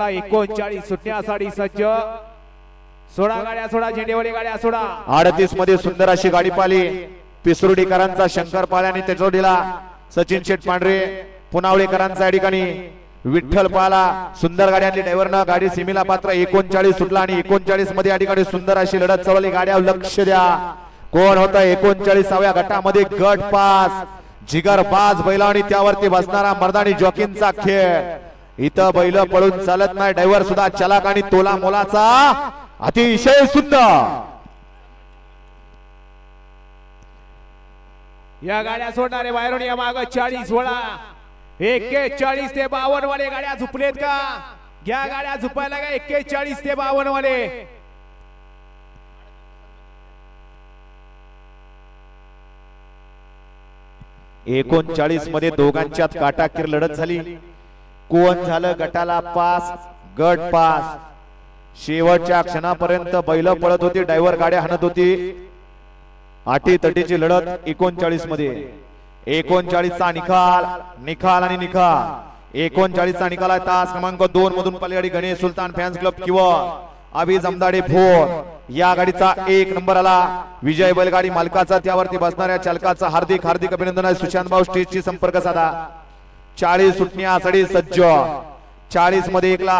एकोणचाळीस सुटण्यासाठी सज्ज. सोळा गाड्या सोडा झेंडेवाली गाड्या सोडा अडतीसमध्ये सुंदर अशी गाडी पाली पिसुर्डीकरांचा शंकर पाल्या आणि त्याच्या जोडीला सचिन शेठ पांढरे पुनावळेकरांचा या ठिकाणी विठ्ठल पाला सुंदर गाड्यांनी ड्रायव्हरनं गाडी सीमेला पात्र एकोणचाळीस सुटला आणि एकोणचाळीसमध्ये या ठिकाणी सुंदर अशी लढत चालवली गाड्या लक्ष द्या. कोण होता एकोणचाळीसाव्या गटामध्ये? गट पास जिगर बाज बैला आणि त्यावरती बसणारा मर्दानी जॉकींचा खेळ. इथं बैल पळून चालत नाही. ड्रायव्हर सुद्धा चलाक आणि तोला मोलाचा अतिशय सुंदर. या गाड्या सोडणारे बाहेरून या माग चाळीस वळा. एक्केचाळीस ते बावन्न वाले गाड्या झुपलेत का? घ्या गाड्या झुपायला का एक्केचाळीस ते बावन्न वाले एकोणचाळीसमध्ये दोघांच्यात काटाकीर लढत झाली. कोण झालं गटाला पास? गट पास. शेवटच्या क्षणापर्यंत बैल पळत होती डायव्हर गाड्या हाणत होती. आठी तटीची लढत एकोणचाळीसमध्ये एकोणचाळीसचा निकाल निकाल आणि निकाल. एकोणचाळीसचा निकाल आहे तास क्रमांक दोन मधून पलीकडे गणेश सुलतान फॅन्स क्लब किंवा अभि जमदाडे भोर या गाडीचा एक नंबर आला. विजय बैलगाडी मालकाचा त्यावरती बसणाऱ्या चालकाचा हार्दिक हार्दिक अभिनंदन आहे. सुशांत भाऊ स्टेजची संपर्क साधा. चाळीस सुटण्यासाठी सज्ज. चाळीसमध्ये एकला